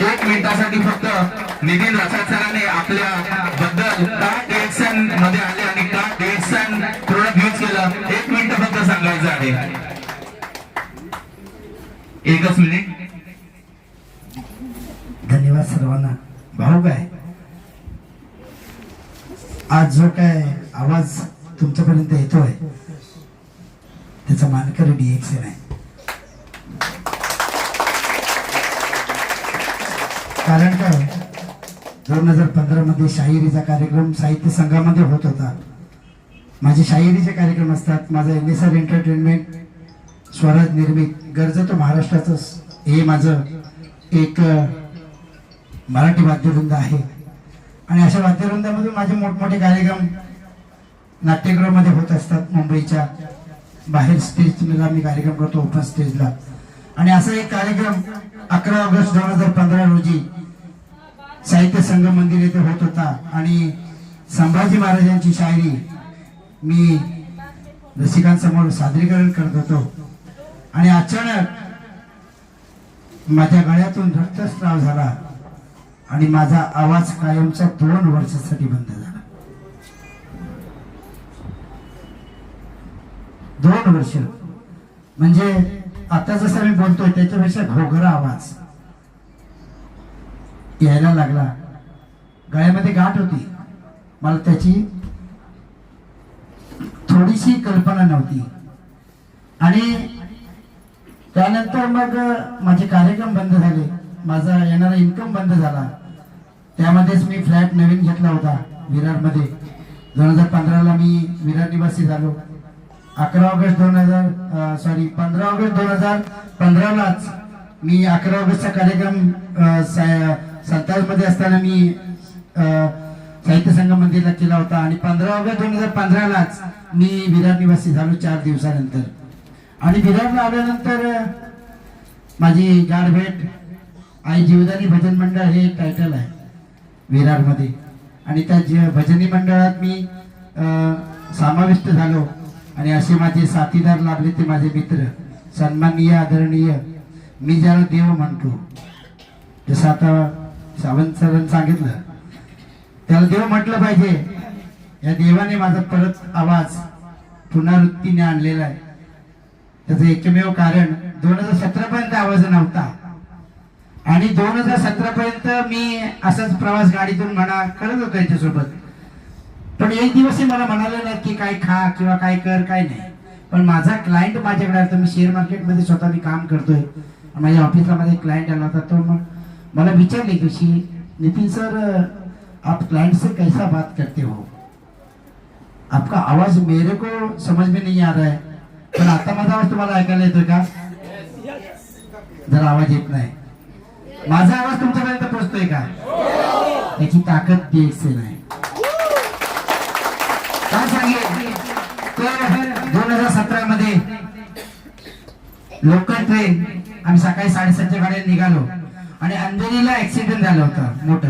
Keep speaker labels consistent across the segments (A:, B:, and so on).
A: एक मिनिटासाठी फक्त नितीन रसाद सरांनी आपल्या बद्दल का डिएक्शनमध्ये आले आणि का डिएक्शन प्रोडक्ट यूज केलं. एक मिनिट फक्त सांगायचं आहे. एकच मिनिट.
B: धन्यवाद सर्वांना. भाऊ काय? आज जो काय आवाज तुमच्यापर्यंत येतोय त्याचा मानकर डीएक्सन आहे. कारण काय? दोन हजार पंधरामध्ये शाहिरीचा कार्यक्रम साहित्य संघामध्ये होत होता. माझे शाहिरीचे कार्यक्रम असतात. माझा N S R entertainment Swaraj निर्मित गरज तो महाराष्ट्राचं हे माझं एक मराठी वाद्यवृंद आहे. आणि अशा वाद्यवृंदामधून माझे मोठमोठे कार्यक्रम नाट्यगृहामध्ये होत असतात. मुंबईच्या बाहेर स्टेजला मी कार्यक्रम करतो ओपन स्टेजला. आणि असा एक कार्यक्रम अकरा ऑगस्ट दोन हजार पंधरा रोजी साहित्य संघ मंदिर येथे होत होता. आणि संभाजी महाराजांची शायरी मी रसिकांसमोर सादरीकरण करत होतो. आणि अचानक माझ्या गळ्यातून रक्तस्राव झाला आणि माझा आवाज कायमचा दोन वर्षासाठी बंद झाला. दोन वर्ष. म्हणजे आता जसं मी बोलतोय त्याच्यापेक्षा घोगरा आवाज. यायला लागला. गळ्यामध्ये गाठ होती. मला त्याची थोडीशी कल्पना नव्हती. आणि त्यानंतर मग माझे कार्यक्रम बंद झाले. माझा येणारा इन्कम बंद झाला. त्यामध्येच मी फ्लॅट नवीन घेतला होता विरारमध्ये. दोन हजार पंधराला मी विरार निवासी झालो. अकरा ऑगस्ट दोन हजार सॉरी पंधरा ऑगस्ट दोन हजार पंधरालाच मी अकरा ऑगस्टचा कार्यक्रम अ, असताना मी साहित्य संघ मंदिरला केला होता आणि पंधरा ऑगस्ट दोन हजार पंधरालाच मी विरार निवासी झालो चार दिवसानंतर. आणि विरारला आल्यानंतर माझी गाडभेट आई जीवदानी भजन मंडळ हे टायटल आहे विरारमध्ये आणि त्या जी- भजनी मंडळात मी समाविष्ट झालो आणि असे माझे साथीदार लाभले ते माझे मित्र सन्माननीय आदरणीय मी ज्याला देव म्हणतो. जसं आता सावंत सरांनी सांगितलं. त्याला देव म्हटलं पाहिजे. या देवाने माझा परत आवाज पुनरावृत्तीने आणलेला आहे. त्याचं एकमेव कारण दोन हजार सतरा पर्यंत आवाज नव्हता. आणि दोन हजार सतरा पर्यंत मी असाच प्रवास गाडीतून म्हणा करत होतो याच्यासोबत. पण एक दिवसही मला म्हणाले नाही की काय खा किंवा काय कर काय नाही. पण माझा क्लायंट माझ्याकडे आला मी शेअर मार्केटमध्ये स्वतः मी काम करतोय. माझ्या ऑफिसला माझा क्लायंट आला होता तो मग मला विचारले की नितिन सर आप क्लाइंट से कैसा बात करते हो? आपका आवाज मेरे को समझ में नहीं आ रहा है। पण आता माझा आवाज तुम्हाला ऐकायला येतोय का। जरा आवाज येत नाही। माझा आवाज तुमच्यापर्यंत पोहोचतोय का? त्याची ताकद ती नाही। काय सांगेल दोन हजार सतरा मध्ये लोकल ट्रेन आम्ही सकाळी साडेसातच्या गाड्या निघालो आणि अंधेरीला ऍक्सिडेंट झाला होता मोठा.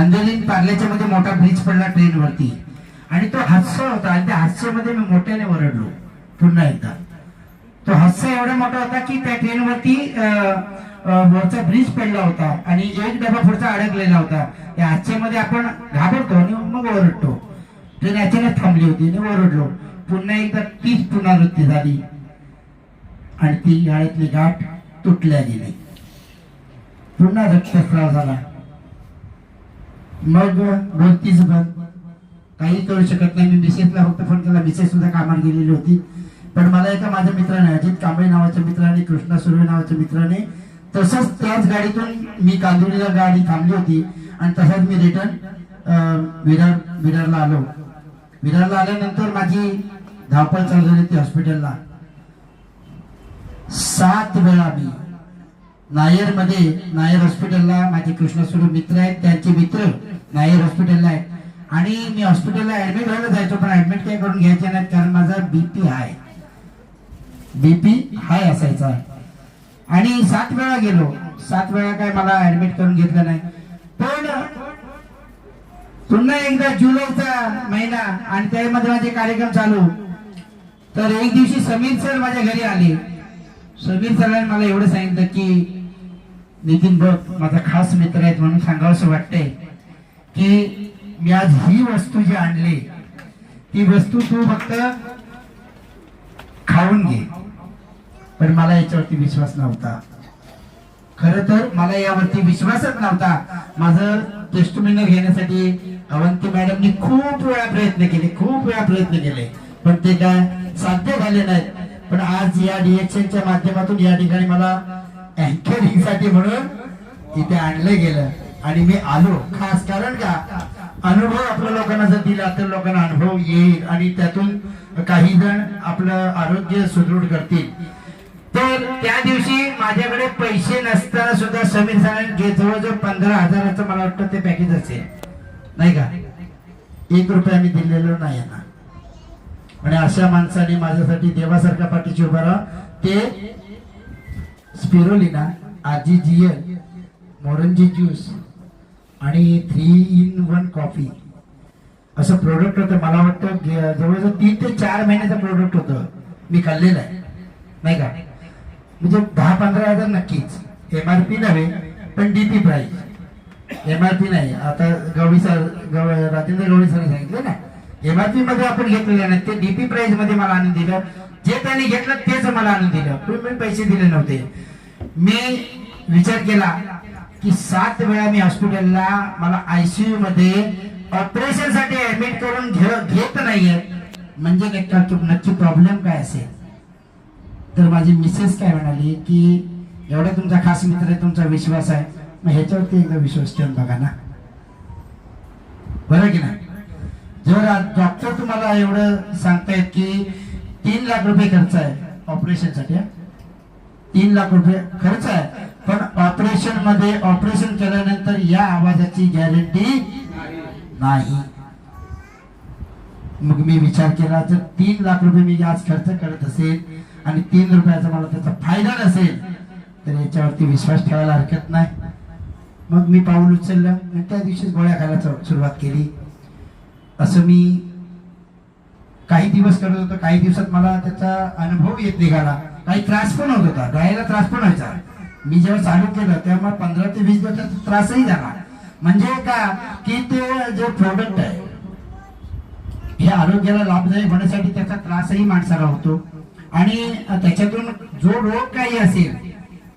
B: अंधेरी पार्ल्याच्या मध्ये मोठा ब्रिज पडला ट्रेन वरती आणि तो हास्य होता आणि त्या हास्यामध्ये मी मोठ्याने वरडलो पुन्हा एकदा. तो हास्य एवढा मोठा होता की त्या ट्रेन वरती वरचा ब्रिज पडला होता आणि एक डबा पुढचा अडकलेला होता. त्या हास्यामध्ये आपण घाबरतो आणि मग ओरडतो. ट्रेन अचानक थांबली होती आणि ओरडलो. पुन्हा एकदा तीच पुनरावृत्ती झाली. आणि ती गाळ्यातली गाठ तुटल्या गेली. पुन्हा रक्तस्राव झाला. मग बोलतीच बंद काही करू शकत नाही. मी मिसेसला फक्त फोन केला. मिसेस सुद्धा कामाला गेलेली होती. पण मला एका माझ्या मित्राने अजित कांबळे नावाच्या मित्राने कृष्णा सुर्वे नावाच्या मित्राने तसंच त्याच गाडीतून मी कांदिवलीला गाडी थांबली होती. आणि तसंच मी रिटर्न विरार विरारला आलो. विरारला आल्यानंतर माझी धावपळ चालू झाली होती हॉस्पिटलला सात वेळा मी नायरमध्ये नायर हॉस्पिटलला माझे कृष्ण स्वरूप मित्र आहेत त्यांचे मित्र नायर हॉस्पिटलला आहेत. आणि मी हॉस्पिटलला ऍडमिट व्हायला जायचो पण ऍडमिट काय करून घ्यायचे नाहीत कारण माझा बीपी हाय. बीपी हाय असायचा. आणि सात वेळा गेलो. सात वेळा काय मला ऍडमिट करून घेतलं नाही. पण पुन्हा एकदा जुलैचा महिना आणि त्यामध्ये माझे कार्यक्रम चालू. तर एक दिवशी समीर सर माझ्या घरी आले. समीर सरांनी मला एवढं सांगितलं की नितीन भट माझा खास मित्र आहेत म्हणून सांगावंसं वाटतंय की मी आज ही वस्तू जी आणली ती वस्तू तू फक्त खाऊन घे. पण मला याच्यावरती विश्वास नव्हता. खर तर मला यावरती विश्वासच नव्हता. माझं टेस्टमेंट घेण्यासाठी अवंती मॅडमनी खूप वेळा प्रयत्न केले खूप वेळा प्रयत्न केले. पण ते काय साध्य झाले नाहीत. पण आज या डिएक्शनच्या माध्यमातून या ठिकाणी मला अँकरिंगसाठी म्हणून इथे आणलं गेलं. आणि मी आलो. खास कारण का? अनुभव आपल्या लोकांना जर दिला तर लोकांना अनुभव येईल आणि त्यातून काही जण आपलं आरोग्य सुदृढ करतील. तर त्या दिवशी माझ्याकडे पैसे नसताना सुद्धा समीर सरांनी जवळजवळ पंधरा हजाराचं मला वाटतं ते पॅकेज असेल. नाही का? एक रुपया मी दिलेलो नाही ना. आणि अशा माणसाने माझ्यासाठी देवासारखा पाठीशी उभा राहा. ते स्पिरोलिना आजी मोरंजी ज्यूस आणि थ्री इन वन कॉफी असं प्रोडक्ट होतं मला वाटतं. जवळजवळ तीन ते चार महिन्याचं प्रोडक्ट होतं. मी खाल्लेलं आहे. नाही का? म्हणजे दहा पंधरा हजार नक्कीच. एम आर पी नव्हे पण DP price M R P नाही. आता गवळी सर गव राजेंद्र गवळी सर सांगितलं ना. एम आर पी मध्ये आपण घेतलेलं नाही. ते डीपी प्राईजमध्ये मला आणून दिलं. जे त्यांनी घेतलं तेच मला आणून दिलं. तुम्ही पैसे दिले नव्हते. मी विचार केला की सात वेळा मी हॉस्पिटलला मला आयसीयू मध्ये ऑपरेशनसाठी ऍडमिट करून घे- घेत नाहीये. म्हणजे नक्की प्रॉब्लेम काय असेल? तर माझी मिसेस काय म्हणाली की एवढा तुमचा खास मित्र आहे तुमचा विश्वास आहे. मग ह्याच्यावरती एकदा विश्वास ठेवून बघा ना. बरं की नाही? जर डॉक्टर तुम्हाला एवढं सांगतायत की तीन लाख रुपये खर्च आहे ऑपरेशनसाठी तीन लाख रुपये खर्च आहे. पण ऑपरेशनमध्ये ऑपरेशन केल्यानंतर या आवाजाची गॅरंटी नाही. मग मी विचार केला जर तीन लाख रुपये मी आज खर्च करत असेल आणि तीन रुपयाचा मला त्याचा फायदा नसेल तर याच्यावरती विश्वास ठेवायला हरकत नाही. मग मी पाऊल उचललं आणि त्या दिवशीच गोळ्या खायला सुरुवात केली. असं मी काही दिवस करत होतो काही दिवसात मला त्याचा अनुभव येत निघाला. काही त्रास पण होत होता. डोळ्याला त्रास पण व्हायचा. मी जेव्हा चालू केलं तेव्हा पंधरा ते वीस दिवसाचा त्रासही झाला. म्हणजे का की ते जे प्रोडक्ट आहे हे आरोग्याला लाभदायक होण्यासाठी त्याचा त्रासही माणसाला होतो. आणि त्याच्यातून जो रोग काही असेल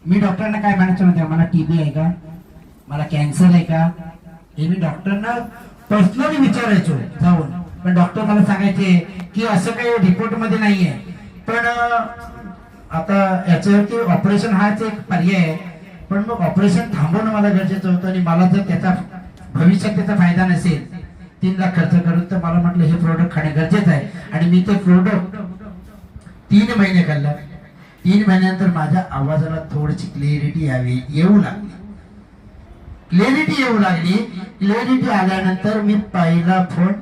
B: मी डॉक्टरांना काय म्हणायचं म्हणते मला टीबी आहे का? मला कॅन्सर आहे का? हे मी डॉक्टरना पर्सनली विचारायचो जाऊन. पण डॉक्टर मला सांगायचे की असं काही रिपोर्टमध्ये नाहीये. पण आता याच्यावरती ऑपरेशन हाच एक पर्याय आहे. पण मग ऑपरेशन थांबवणं मला गरजेचं होतं आणि मला जर त्याचा भविष्यात त्याचा फायदा नसेल तीन लाख खर्च करून तर मला म्हटलं हे प्रोडक्ट खाणे गरजेचं आहे. आणि मी ते प्रोडक्ट तीन महिने खाल्लं. तीन महिन्यानंतर माझ्या आवाजाला थोडीशी क्लिअरिटी यावी येऊ लागली. क्लिअरिटी येऊ लागली. क्लिअरिटी आल्यानंतर मी पहिला फोन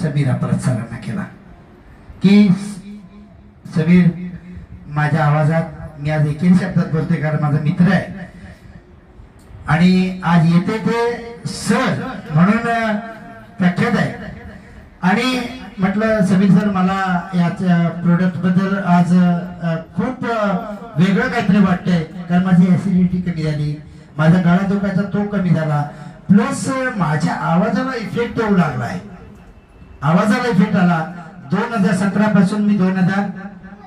B: समीरा परत सरांना केला. की समीर माझ्या आवाजात मी आज एकेरी शब्दात बोलतोय कारण माझा मित्र आहे. आणि आज येते ते सर म्हणून प्रख्यात आहे. आणि म्हटलं समीर सर मला याच्या प्रोडक्टबद्दल आज खूप वेगळं काहीतरी वाटतंय कारण माझी ऍसिडिटी कमी झाली. माझा गळा दुखायचा तो कमी झाला. प्लस माझ्या आवाजाला इफेक्ट येऊ लागलाय. आवाजाला इफेक्ट आला. दोन हजार सतरा पासून मी दोन हजार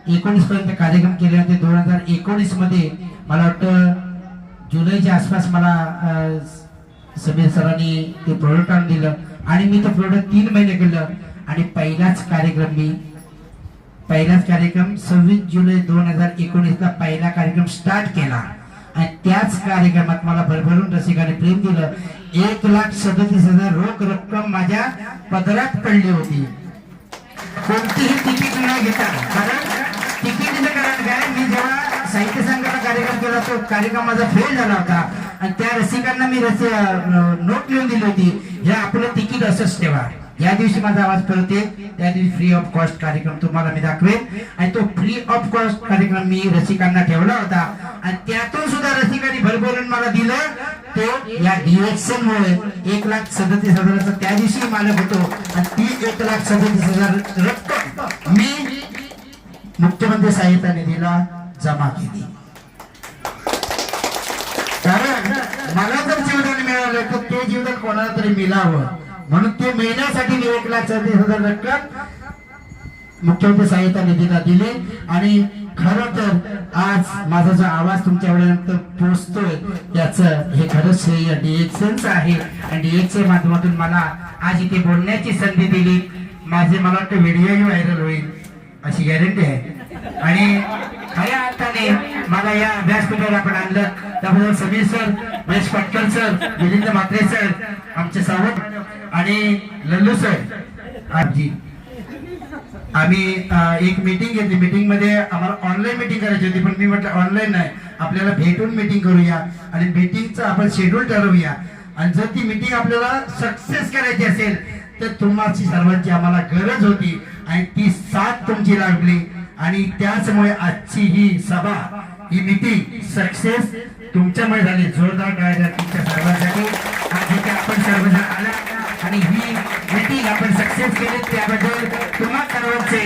B: एकोणीस पर्यंत कार्यक्रम केले होते. दोन हजार एकोणीसमध्ये मला वाटतं जुलैच्या आसपास मला समीर सरांनी ते प्रोडक्ट आणून दिलं. आणि मी ते प्रोडक्ट तीन महिने केलं. आणि पहिलाच कार्यक्रम मी पहिलाच कार्यक्रम सव्वीस जुलै दोन हजार एकोणीसला पहिला कार्यक्रम स्टार्ट केला. आणि त्याच कार्यक्रमात मला भरभरून रसिकाने प्रेम दिलं. एक लाख सदतीस हजार रोख रक्कम माझ्या पदरात पडली होती. कोणतीही तिकीट न घेता. कारण साहित्य संघाचा कार्यक्रम केला तो कार्यक्रम माझा फेल झाला होता. आणि त्या रसिकांना मी रस नोट लिहून दिली होती हे आपलं तिकीट असंच ठेवा. या दिवशी माझा आवाज पळते त्या दिवशी फ्री ऑफ कॉस्ट कार्यक्रम तुम्हाला मी दाखवेन. आणि तो फ्री ऑफ कॉस्ट कार्यक्रम मी रसिकांना ठेवला होता. आणि त्यातून सुद्धा रसिकांनी भरभरून मला दिलं तो या डिएक्शन मुळे एक लाख सदतीस हजाराचा त्या दिवशी मालक होतो. आणि ती एक लाख सदतीस हजार रक्कम मी मुख्यमंत्री सहायता निधीला जमा केली मला जर जीवदान मिळालं तर ते जीवदान कोणाला तरी मिळावं. म्हणून ते मिळण्यासाठी मी एक लाख सदतीस हजार रक्कम. मुख्यमंत्री सहायता निधीला दिले. आणि खरं तर आज माझा जो आवाज तुमच्यापर्यंत पोहोचतोय याच हे खरंच श्रेय डीएक्सनचं आहे. आणि डीएक्सच्या माध्यमातून मला आज इथे बोलण्याची संधी दिली. माझे मला वाटतं व्हिडिओही व्हायरल होईल अशी गॅरंटी आहे. आणि खऱ्या अर्थाने मला या व्यासपीठावर आपण आणलं. त्याबद्दल Sameer sir Mahesh Patkar sir Milind Mhatre sir आमचे सावंत आणि लल्लू सर. आजी आम्ही एक मीटिंग घेतली. मीटिंगमध्ये आम्हाला ऑनलाईन मीटिंग करायची होती पण मी म्हटलं ऑनलाईन नाही. आपल्याला भेटून मीटिंग करूया आणि मीटिंगचं आपण शेड्यूल ठरवूया. आणि जर ती मीटिंग आपल्याला सक्सेस करायची असेल तर तुम्हाला सर्वांची आम्हाला गरज होती आणि ती साथ तुमची लागली. आणि त्याचमुळे आजची ही सभा ही मीटिंग सक्सेस तुमच्यामुळे झाली. जोरदार टाळ्या तुमच्या सर्वांसाठी. आज इथे आपण सर्वजण आला आणि ही मीटिंग आपण सक्सेस केली त्याबद्दल तुम्हा सर्वांचे